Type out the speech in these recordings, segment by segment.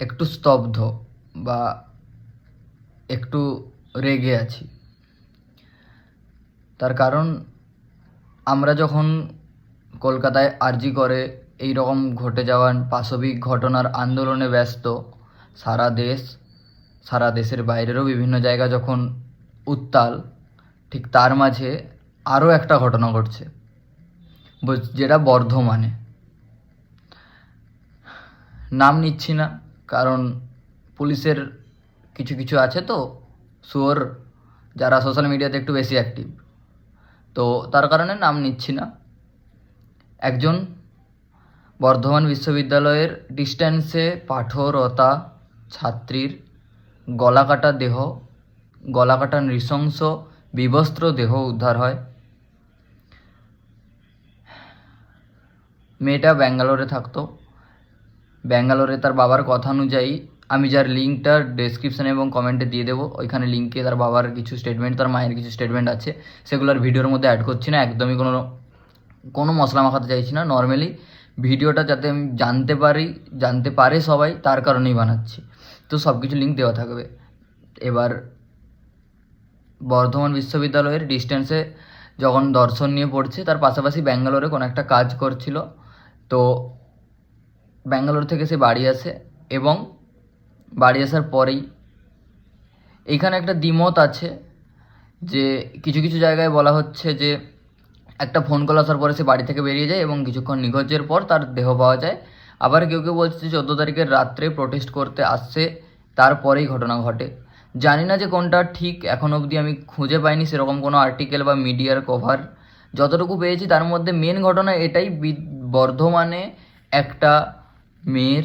একটু স্তব্ধ বা একটু রেগে আছি। তার কারণ, আমরা যখন কলকাতায় আরজি করে এই রকম ঘটে যাওয়া পাশবিক ঘটনার আন্দোলনে ব্যস্ত, সারা দেশ, সারা দেশের বাইরেরও বিভিন্ন জায়গা যখন উত্তাল, ঠিক তার মাঝে আরও একটা ঘটনা ঘটছে, যেটা বর্ধমানে। নাম নিচ্ছি না। কারণ পুলিশের কিছু কিছু আছে তো, শুয়োর, যারা সোশ্যাল মিডিয়াতে একটু বেশি অ্যাক্টিভ তো তার কারণে নাম নিচ্ছি না। একজন বর্ধমান বিশ্ববিদ্যালয়ের ডিস্ট্যান্সে পাঠরতা ছাত্রীর গলাকাটা দেহ গলাকাটা নৃশংস, বিবস্ত্র দেহ উদ্ধার হয়। মেয়েটা ব্যাঙ্গালোরে থাকতো। ব্যাঙ্গালোরে তার বাবার কথা অনুযায়ী আমি যার লিঙ্কটা ডেসক্রিপশানে এবং কমেন্টে দিয়ে দেবো, ওইখানে লিঙ্কে তার বাবার কিছু স্টেটমেন্ট তার মায়ের কিছু স্টেটমেন্ট আছে সেগুলো আর ভিডিওর মধ্যে অ্যাড করছি না, একদমই কোনো কোনো মশলা মাখাতে চাইছি না। নর্মালি ভিডিওটা যাতে আমি জানতে পারি, জানতে পারে সবাই, তার কারণেই বানাচ্ছি। তো সব কিছু লিঙ্ক দেওয়া থাকবে। এবার বর্ধমান বিশ্ববিদ্যালয়ের ডিস্টেন্সে যখন দর্শন নিয়ে পড়ছে, তার পাশাপাশি ব্যাঙ্গালোরে কোনো একটা কাজ করছিল, তো ব্যাঙ্গালোর থেকে সে বাড়ি আসে এবং বাড়ি আসার পরেই এইখানে একটা দ্বিমত আছে যে কিছু কিছু জায়গায় বলা হচ্ছে যে একটা ফোন কল আসার পরে সে বাড়ি থেকে বেরিয়ে যায় এবং কিছুক্ষণ নিখোঁজের পর তার দেহ পাওয়া যায়। আবার কেউ কেউ বলছে যে চোদ্দ তারিখের রাত্রে প্রোটেস্ট করতে আসছে, তারপরেই ঘটনা ঘটে। জানি না যে কোনটা ঠিক, এখন অবধি আমি খুঁজে পাইনি সেরকম কোনো আর্টিকেল বা মিডিয়ার কভার যতটুকু পেয়েছি তার মধ্যে মেন ঘটনা এটাই বর্ধমানে একটা মেয়ের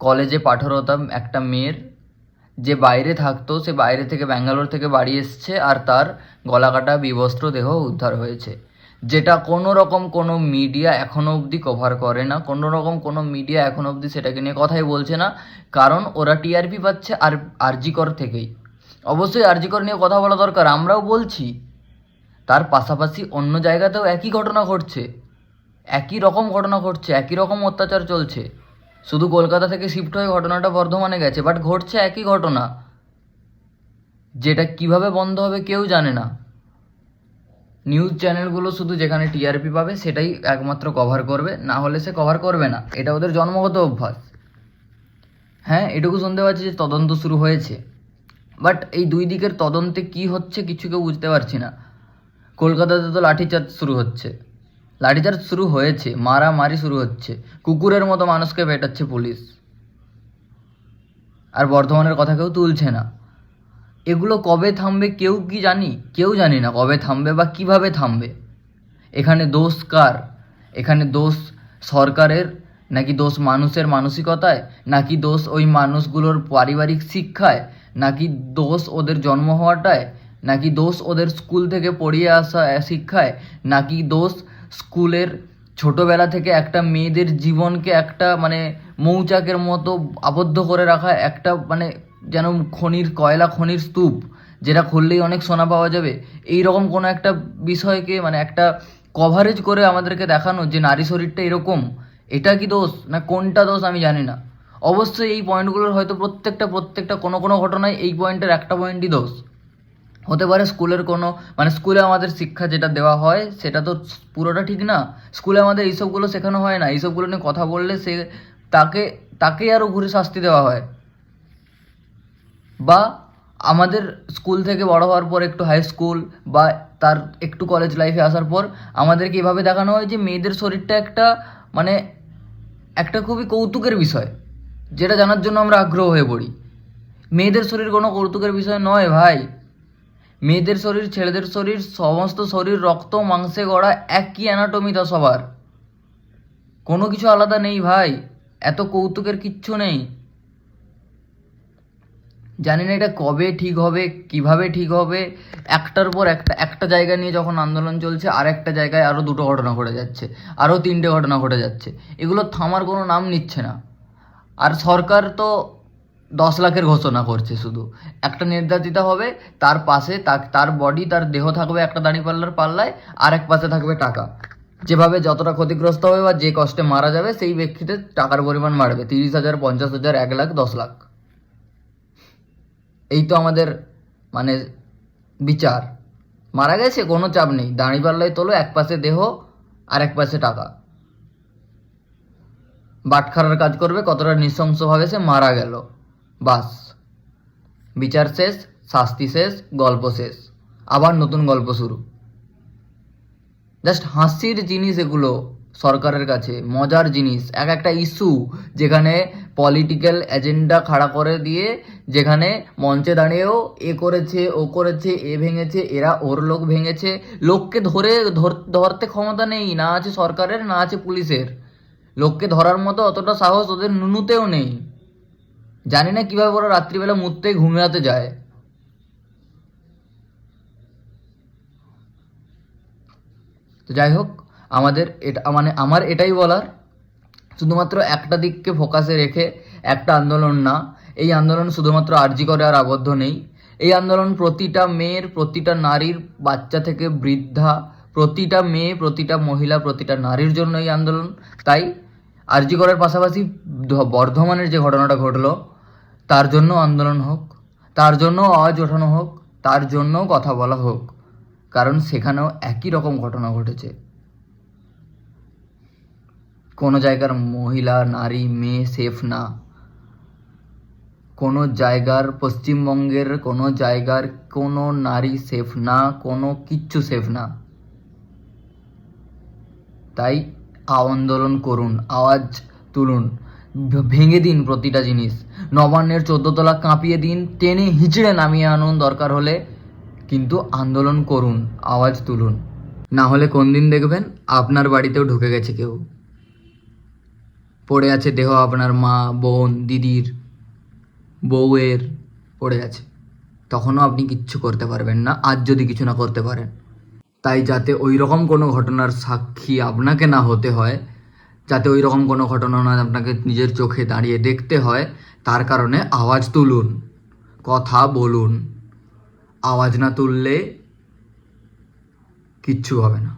কলেজে পাঠরত একটা মেয়ের, যে বাইরে থাকতো সে বাইরে থেকে ব্যাঙ্গালোর থেকে বাড়ি এসছে আর তার গলাকাটা বিবস্ত্র দেহ উদ্ধার হয়েছে। যেটা কোনো রকম কোনো মিডিয়া এখনও অবধি কভার করে না। কোনো রকম কোনো মিডিয়া এখনও অবধি সেটাকে নিয়ে কথাই বলছে না। কারণ ওরা টিআরপি পাচ্ছে আর আরজিকর থেকেই। অবশ্যই আরজিকর নিয়ে কথা বলা দরকার। আমরাও বলছি, তার পাশাপাশি অন্য জায়গাতেও একই ঘটনা ঘটছে। একই রকম ঘটনা ঘটছে, একই রকম অত্যাচার চলছে। শুধু কলকাতা থেকে শিফট হয়ে ঘটনাটা বর্ধমানে গেছে বাট ঘটছে একই ঘটনা। যেটা কীভাবে বন্ধ হবে কেউ জানে না। নিউজ চ্যানেলগুলো শুধু যেখানে টিআরপি পাবে, সেটাই একমাত্র কভার করবে, না হলে সে কভার করবে না। এটা ওদের জন্মগত অভ্যাস। হ্যাঁ এটুকু শুনতে পাচ্ছি যে তদন্ত শুরু হয়েছে। বাট এই দুই দিকের তদন্তে কি হচ্ছে, কিছু কেউ বুঝতে পারছি না। কলকাতাতে তো লাঠিচার্জ শুরু হচ্ছে। লাঠিচার্জ শুরু হয়েছে, মারামারি শুরু হচ্ছে, কুকুরের মতো মানুষকে পেটাচ্ছে পুলিশ। আর বর্ধমানের কথা কেউ তুলছে না। এগুলো কবে থামবে কেউ কি জানি, কেউ জানি না কবে থামবে বা কীভাবে থামবে। এখানে দোষ কার? এখানে দোষ সরকারের নাকি দোষ মানুষের মানসিকতায়? নাকি দোষ ওই মানুষগুলোর পারিবারিক শিক্ষায়? নাকি দোষ ওদের জন্ম হওয়াটায়? নাকি দোষ ওদের স্কুল থেকে পড়িয়ে আসা শিক্ষায়? নাকি দোষ স্কুলের ছোটবেলা থেকে একটা মেয়েদের জীবনকে একটা মানে মৌচাকের মতো আবদ্ধ করে রাখা একটা মানে যেন খনির কয়লা খনির স্তূপ, যেটা খুললেই অনেক সোনা পাওয়া যাবে। এই রকম কোনো একটা বিষয়কে মানে একটা কভারেজ করে আমাদেরকে দেখানো যে নারী শরীরটা এরকম, এটা কি দোষ না কোনটা দোষ আমি জানি না। অবশ্যই এই পয়েন্টগুলোর হয়তো প্রত্যেকটা প্রত্যেকটা কোনো কোনো ঘটনায় এই পয়েন্টের একটা পয়েন্টই দোষ। হতে পারে স্কুলের কোনো মানে স্কুলে আমাদের শিক্ষা যেটা দেওয়া হয়, সেটা তো পুরোটা ঠিক না। স্কুলে আমাদের এইসবগুলো শেখানো হয় না। এইসবগুলো নিয়ে কথা বললে সে, তাকে, তাকেই আরও ঘুরে শাস্তি দেওয়া হয়। বা আমাদের স্কুল থেকে বড় হওয়ার পর একটু হাই স্কুল বা তার একটু কলেজ লাইফে আসার পর আমাদেরকে এভাবে দেখানো হয় যে মেয়েদের শরীরটা একটা মানে একটা খুবই কৌতুকের বিষয়, যেটা জানার জন্য আমরা আগ্রহ হয়ে পড়ি। মেয়েদের শরীর কোনো কৌতুকের বিষয় নয় ভাই। মেয়েদের শরীর, ছেলেদের শরীর, সমস্ত শরীর, রক্ত, মাংসে গড়া একই অ্যানাটমি তা সবার। কোনো কিছু আলাদা নেই ভাই, এত কৌতুকের কিচ্ছু নেই। জানি না এটা কবে ঠিক হবে, কীভাবে ঠিক হবে, একটার পর একটা একটা জায়গা নিয়ে যখন আন্দোলন চলছে, আর একটা জায়গায় আরও দুটো ঘটনা ঘটে যাচ্ছে আরও তিনটে ঘটনা ঘটে যাচ্ছে। এগুলো থামার কোনো নাম নিচ্ছে না। আর সরকার তো দশ লাখের ঘোষণা করছে শুধু। একটা নির্যাতিতা হবে, তার পাশে তার বডি তার দেহ থাকবে একটা দাঁড়িপাল্লার পাল্লায় আর এক পাশে থাকবে টাকা। যেভাবে যতটা ক্ষতিগ্রস্ত হবে বা যে কষ্টে মারা যাবে, সেই ব্যক্তিতে টাকার পরিমাণ বাড়বে। তিরিশ হাজার, পঞ্চাশ হাজার, এক লাখ, দশ লাখ। এই তো আমাদের মানে বিচার। মারা গেছে, কোনো চাপ নেই। দাঁড়িপাল্লায় তোলো, এক পাশে দেহ আর এক পাশে টাকা। বাটখারার কাজ করবে, কতটা নৃশংসভাবে সে মারা গেল। বাস। বিচার শেষ, শাস্তি শেষ, গল্প শেষ। আবার নতুন গল্প শুরু। জাস্ট হাসির জিনিস এগুলো সরকারের কাছে, মজার জিনিস। এক একটা ইস্যু যেখানে পলিটিক্যাল এজেন্ডা খাড়া করে দিয়ে, যেখানে মঞ্চে দাঁড়িয়েও এ করেছে, ও করেছে, এ ভেঙেছে, এরা ওর লোক ভেঙেছে। লোককে ধরে, ধর- ধরতে ক্ষমতা নেই, না আছে সরকারের, না আছে পুলিশের। লোককে ধরার মতো অতটা সাহস ওদের নুনুতেও নেই। জানি না কীভাবে ওরা রাত্রিবেলা মুততে ঘুমিয়াতে যায়। তো যাই হোক, আমাদের এটা মানে আমার এটাই বলার, শুধুমাত্র একটা দিককে ফোকাসে রেখে একটা আন্দোলন না, এই আন্দোলন শুধুমাত্র আর্জি করে আর আবদ্ধ নেই। এই আন্দোলন প্রতিটা মেয়ের, প্রতিটা নারীর, বাচ্চা থেকে বৃদ্ধা, প্রতিটা মেয়ে, প্রতিটা মহিলা, প্রতিটা নারীর জন্য এই আন্দোলন। তাই আরজি করার পাশাপাশি বর্ধমানের যে ঘটনাটা ঘটলো তার জন্য আন্দোলন হোক, তার জন্য আওয়াজ ওঠানো হোক, তার জন্য কথা বলা হোক, কারণ সেখানেও একই রকম ঘটনা ঘটেছে। কোনো জায়গার মহিলা, নারী, মেয়ে, সেফ না। কোনো জায়গার পশ্চিমবঙ্গের কোনো জায়গার কোনো নারী সেফ না, কোনো কিচ্ছু সেফ না। তাই আন্দোলন করুন, আওয়াজ তুলুন। ভেঙে দিন প্রতিটা জিনিস। নবান্নের চোদ্দ তলা কাঁপিয়ে দিন, টেনে হিঁচড়ে নামিয়ে আনুন, দরকার হলে কিন্তু আন্দোলন করুন, আওয়াজ তুলুন। না হলে কোন দিন দেখবেন আপনার বাড়িতেও ঢুকে গেছে কেউ। পড়ে আছে দেহ আপনার মা, বোন, দিদির, বউয়ের পড়ে আছে। তখনও আপনি কিচ্ছু করতে পারবেন না, আজ যদি কিছু না করতে পারেন। তাই যাতে ওই রকম কোনো ঘটনার সাক্ষী আপনাকে না হতে হয় যাতে ওই রকম কোনো ঘটনা না আপনাকে নিজের চোখে দাঁড়িয়ে দেখতে হয়, তার কারণে আওয়াজ তুলুন, কথা বলুন। আওয়াজ না তুললে কিচ্ছু হবে না।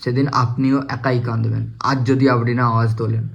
সেদিন আপনিও একাই কাঁদবেন। আজ যদি আপনি না আওয়াজ তোলেন